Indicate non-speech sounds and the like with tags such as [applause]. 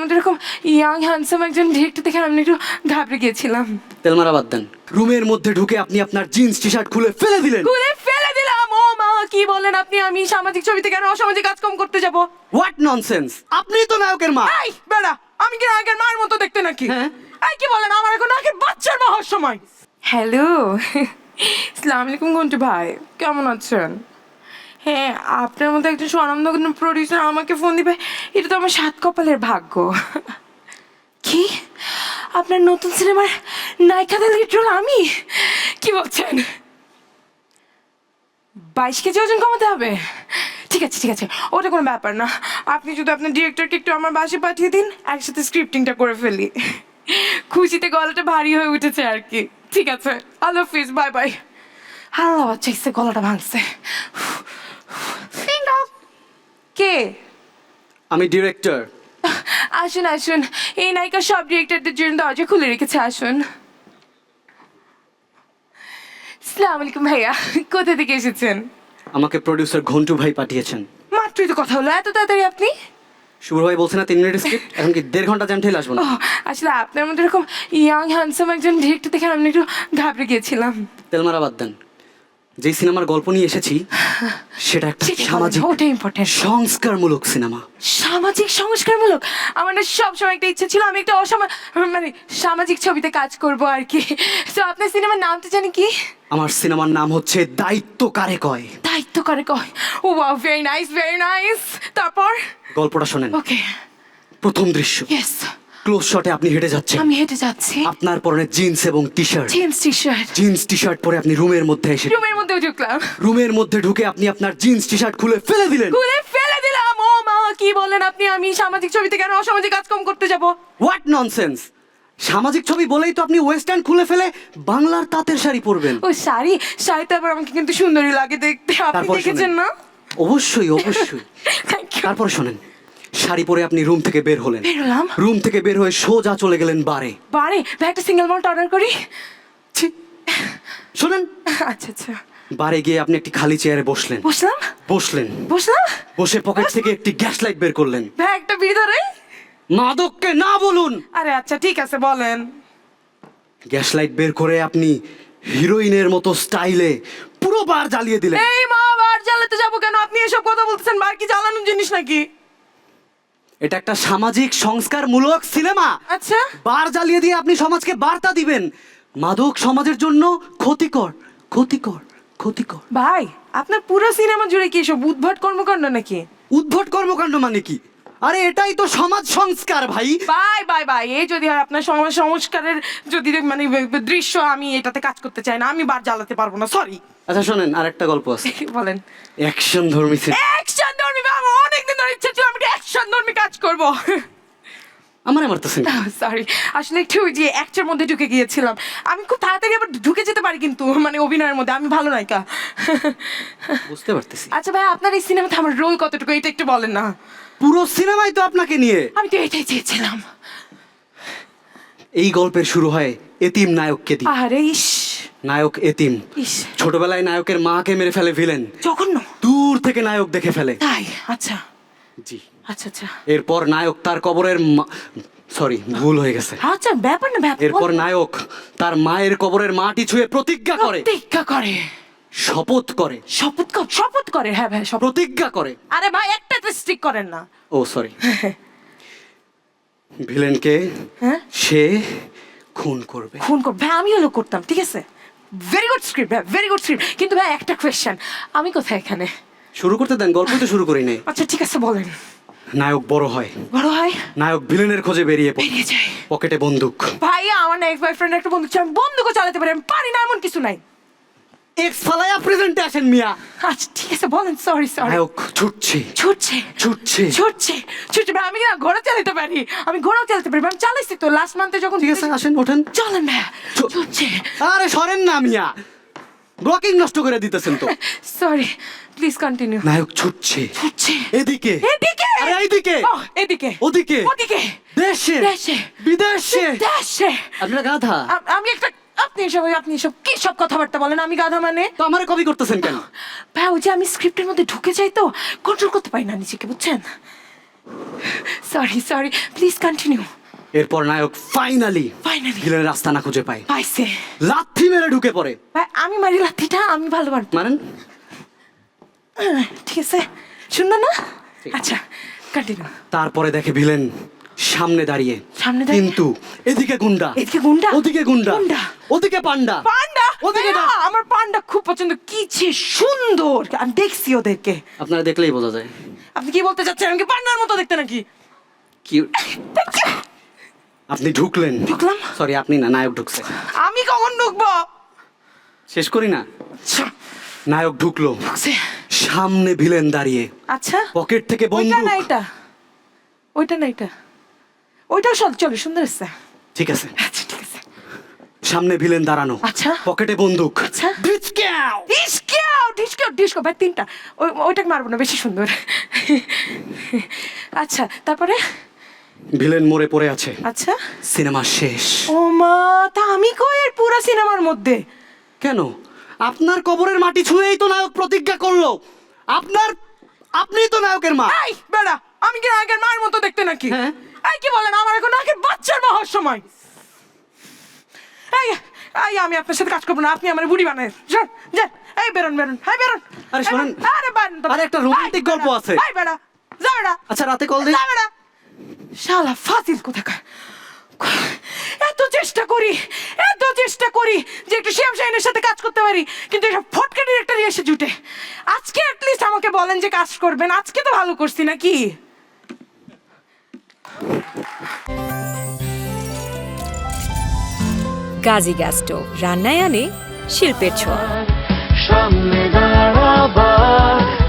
মধ্যে এরকম young handsome একজন ডিরেক্টর দেখে আমি একটু ঘাবড়ে গিয়েছিলাম। তেলমারা বাদ দেন। রুমের মধ্যে ঢুকে আপনি আপনার জিন্স টি শার্ট খুলে ফেলে দিলেন। খুলে ফেলে দিলাম ও মা কি বলেন আপনি? আমি সামাজিক ছবিতে কেন অসামাজিক কাজকর্ম করতে যাব? হোয়াট ননসেন্স আপনিই তো নায়কের মা। এই বেড়া আমি কি আগের মায়ের মতো দেখতে নাকি? হ্যাঁ। এই কি বলেন আমার এখন আগের বাচ্চার মা হওয়ার সময়। হ্যালো আসসালামু [laughs] আলাইকুম গন্টু ভাই। কেমন আছেন? হ্যাঁ আপনার মতো একজন স্বনামধন্য প্রডিউসার আমাকে ফোন দিবে, এটা তো আমার সাত কপালের ভাগ্য। কি? আপনার নতুন সিনেমার নায়িকাদের লিড রোল আমি? কি বলছেন? বাইশ কেজি ওজন কমাতে হবে? ঠিক আছে ঠিক আছে, ওটা কোনো ব্যাপার না। আপনি শুধু আপনার ডিরেক্টরকে একটু আমার বাসে পাঠিয়ে দিন, একসাথে স্ক্রিপ্টিংটা করে ফেলি। খুশিতে গলাটা ভারী হয়ে উঠেছে আর কি। ঠিক আছে, আল্লাহ হাফিজ বাই বাই আল্লাহ বাচ্চা গলাটা ভাঙছে। কে আমি ডিরেক্টর [laughs] আসুন আসুন। এই নায়িকা সব ডিরেক্টরদের জন্য দরজা খুলে রেখেছে আসুন। সালাম আলাইকুম ভাইয়া কোথা থেকে এসেছেন? আমাকে প্রডিউসার ঘন্টু ভাই পাঠিয়েছেন। মাত্রই তো কথা হলো এত তাড়াতাড়ি আপনি? শুভ ভাই বলছে না তিন মিনিট স্ক্রিপ্ট এখন কি দেড় ঘণ্টা জ্যাম ঠেলে আসব না? আসলে আপনার মধ্যে এরকম ইয়াং হ্যান্ডসাম একজন ডিরেক্টর দেখে আমি একটু ঘাবড়ে গিয়েছিলাম। তেলমারা বাদ দেন। যেই সিনেমার গল্প নিয়ে এসেছি সেটা একটা সামাজিক ওটাই ইম্পর্টেন্ট সংস্কারমূলক সিনেমা। সামাজিক সংস্কারমূলক? আমার না সব সময় একটা ইচ্ছে ছিল আমি একটা অসামা মানে সামাজিক ছবিতে কাজ করব আর কি। তো আপনার সিনেমার নামটা জানি কি? আমার সিনেমার নাম হচ্ছে দায়িত্ব কারে কয়? দায়িত্ব কারে কয়? ও wow very nice very nice তারপর? গল্পটা শোনেন। ওকে প্রথম দৃশ্য। ইয়েস ক্লোজ শটে আপনি হেঁটে যাচ্ছেন। আমি হেঁটে যাচ্ছি। আপনার পরনে জিন্স এবং T shirt jeans T shirt jeans T shirt পরে আপনি রুমের মধ্যে এসে রুমের মধ্যে ঢুকলাম। রুমের মধ্যে ঢুকে আপনি আপনার জিন্স টি শার্ট খুলে ফেলে দিলেন। খুলে ফেলে দিলাম। ও মা কি বলেন আপনি? আমি সামাজিক ছবিতে কেন অসামাজিক কাজকর্ম করতে যাব? হোয়াট ননসেন্স সামাজিক ছবি বলেই তো আপনি ওয়েস্টার্ন খুলে ফেলে বাংলার তাঁতের শাড়ি পরবেন। ও শাড়ি? শাড়িতে আবার আমাকে কিন্তু সুন্দরী লাগে দেখতে। আপনি দেখেছেন না? অবশ্যই অবশ্যই। [laughs] থ্যাংক ইউ তারপর শোনেন। শাড়ি পরে আপনি রুম থেকে বের হলেন। বেরোলাম। রুম থেকে বের হয়ে সোজা চলে গেলেন বারে। বারে? ভাই একটা সিঙ্গেল মল্ট অর্ডার করি? ছি। শোনেন। আচ্ছা আচ্ছা। বারে গিয়ে আপনি একটি খালি চেয়ারে বসলেন। বসলাম? বসলেন। বসলাম? বসে পকেট থেকে একটি গ্যাস লাইট বের করলেন। ভাই একটা বিড়ি ধরে? মাদককে না বলুন। আরে আচ্ছা ঠিক আছে বলেন। গ্যাস লাইট বের করে আপনি হিরোইনের মতো স্টাইলে পুরো বার জ্বালিয়ে দিলেন। এই মা বার জ্বালাতে যাব কেন? আপনি এসব কথা বলতেছেন বার কি জ্বালানোর জিনিস নাকি? এটা একটা সামাজিক সংস্কারমূলক সিনেমা। আচ্ছা। বার জ্বালিয়ে দিয়ে আপনি সমাজকে বার্তা দিবেন। মাদক সমাজের জন্য ক্ষতিকর ক্ষতিকর ক্ষতিকর। ভাই আপনার পুরো সিনেমা জুড়ে কি এসব উদ্ভট কর্মকাণ্ড নাকি? উদ্ভট কর্মকাণ্ড মানে কি? আরে এটাই তো সমাজ সংস্কার ভাই। বাই বাই বাই এই যদি হয় আপনার সমাজ সংস্কারের যদি মানে দৃশ্য আমি এটাতে কাজ করতে চাই না আমি বার জ্বালাতে পারব না সরি আচ্ছা শোনেন আরেকটা গল্প আছে। [laughs] বলেন। অ্যাকশন ধর্মী সিনেমা কাজ করব। আমার মারতেছেন সরি [laughs] আসলে একটু ওই যে অ্যাক্টের মধ্যে ঢুকে গিয়েছিলাম। আমি খুব তাড়াতাড়ি আবার ঢুকে যেতে পারি কিন্তু মানে অভিনয়ের মধ্যে আমি ভালো নায়িকা। বুঝতে পারতেছি। আচ্ছা ভাই আপনার এই সিনেমাতে আমার রোল কতটুকু এটা একটু বলেন না। পুরো সিনেমাই তো আপনাকে নিয়ে। আমি তো এটাই চেয়েছিলাম। এই গল্পের শুরু হয় এতিম নায়ককে দিয়ে। আরে ইস। নায়ক এতিম। ইস। ছোটবেলায় নায়কের মাকে মেরে ফেলে ভিলেন জঘন্য। দূর থেকে নায়ক দেখে ফেলে। তাই আচ্ছা। জি। আচ্ছা আচ্ছা। এরপর নায়ক তার কবরের সরি ভুল হয়ে গেছে। আচ্ছা ব্যাপার না ব্যাপার। এরপর নায়ক তার মায়ের কবরের মাটি ছুঁয়ে প্রতিজ্ঞা করে। প্রতিজ্ঞা করে। শপথ করে। শপথ কর শপথ করে। হ্যাঁ ভাই প্রতিজ্ঞা করে। আরে ভাই একটা তো স্টিক করেন না। ও সরি। ভিলেনকে হ্যাঁ? সে খুন করবে। খুন কর ভাই আমি হলো করতাম ঠিক আছে? ভেরি গুড স্ক্রিপ্ট ভাই ভেরি গুড স্ক্রিপ্ট কিন্তু ভাই একটা কোয়েশ্চেন আমি কোথায় এখানে? শুরু করতে দেন গল্প তো শুরু করি নাই। আচ্ছা ঠিক আছে বলেন। নায়ক বড় হয়। বড় হয়? নায়ক ভিলেনের খোঁজে বেরিয়ে পড়ে। বেরিয়ে যায়। পকেটে বন্দুক। ভাই আমার না এক্স বয়ফ্রেন্ড একটা ছিল আমি বন্ধুকে চালাতে পারি আমি পারি না এমন কিছু নাই। এক্স ফালায়া প্রেজেন্টে আসেন মিয়া। আচ্ছা ঠিক আছে বলেন সরি সরি নায়ক ছুটছে। ছুটছে। ছুটছে। ছুটছে ছুটছে ভাই আমি না ঘোড়া চালাতে পারি? আমি ঘোড়াও চালাতে পারি ভাই, আমি চালাইছি তো লাস্ট মান্থে যখন ঠিক আছে আসেন ওঠেন। চলেন ভাই ছ- ছুটছে। আরে সরেন না মিয়া। ব্লকিং নষ্ট করে দিতেছেন তো। সরি প্লিজ কন্টিনিউ নায়ক ছুটছে। ছুটছে। এদিকে। এদিকে? আরে এদিকে এদিকে। ওদিকে। ওদিকে। দেশে। দেশে। বিদেশে। দেশে আপনার গাধা। আমি একটা আপনি এসব আপনি এসব কি সব কথাবার্তা বলেন? আমি গাধা মানে? তো আমারে কপি করতেছেন কেন? ভাই ওই যে আমি স্ক্রিপ্টের মধ্যে ঢুকে যাই তো কন্ট্রোল করতে পারি না নিজেকে বুঝছেন? সরি সরি প্লিজ কন্টিনিউ এরপর নায়ক ফাইনালি Finally. ভিলেনের রাস্তা না খুঁজে পায়। পাইছে। লাথি মেরে ঢুকে পড়ে। ভাই আমি মারি লাথিটা আমি ভালো পারব মানেন ঠিক আছে। সুন্দর না? আচ্ছা কন্টিনিউ তারপরে দেখে ভিলেন সামনে দাঁড়িয়ে। সামনে দাঁড়িয়ে? কিন্তু এদিকে গুন্ডা। এদিকে গুন্ডা? ওদিকে গুন্ডা। গুন্ডা? ওদিকে পান্ডা। পান্ডা? ওদিকে ভাইয়া, আমার পান্ডা খুব পছন্দ। কি যে সুন্দর। আমি দেখছি ওদেরকে। আপনারা দেখলেই বোঝা যায়। আপনি কি বলতে চাচ্ছেন? আমাকে পান্ডার মতো দেখতে নাকি? কি [laughs] আপনি ঢুকলেন। ঢুকলাম? সরি আপনি না নায়ক ঢুকছে। আমি কখন ঢুকবো? শেষ করি না? আচ্ছা, নায়ক ঢুকলো। সামনে ভিলেন দাঁড়িয়ে। আচ্ছা। পকেট থেকে ওইটা বন্দুক। না এটা। ওইটা না এটা। ওইটাও সব চলো সুন্দর এসছে ঠিক আছে। আচ্ছা ঠিক আছে। সামনে ভিলেন দাঁড়ানো। আচ্ছা। পকেটে বন্দুক। আচ্ছা। ডিচক্যাও! ডিস্কো ডিস্কো ডিস্কো ভাই তিনটা। ওই ওইটাকে মারবো না বেশি সুন্দর। আচ্ছা তারপরে? ভিলেন মরে পড়ে আছে। আচ্ছা। সিনেমা শেষ। ও মা তা আমি কই এর পুরো সিনেমার মধ্যে? কেন? আপনার কবরের মাটি ছুঁয়েই তো নায়ক প্রতিজ্ঞা করল। আপনার আপনিই তো নায়কের মা। এই বেড়া আমি কি নায়কের মায়ের মতো দেখতে নাকি? হ্যাঁ। এই কি বলেন আমার এখন আগের বাচ্চার মা হওয়ার সময়। এই এই আমি আপনার সাথে কাজ করব না আপনি আমার বুড়ি বানায় যান যান এই বেরোন বেরোন হ্যাঁ বেরোন। আরে শোনেন, আরে বান আরে একটা romantic গল্প আছে। এই বেড়া যা বেড়া। আচ্ছা রাতে কল দিই। যা বেড়া। শালা ফাজিল কোথাকার? এত চেষ্টা করি এত চেষ্টা করি যে একটু শ্যাম শাহিনের সাথে কাজ করতে পারি কিন্তু এসব ফটকা ডিরেক্টরই এসে জুটে। আজকে অ্যাটলিস্ট আমাকে বলেন যে কাজ করবেন আজকে তো ভালো করছি নাকি? গাজী গ্যাস স্টোভ রান্নায় আনে শিল্পের ছোঁয়া। সামনে দাঁড়াবার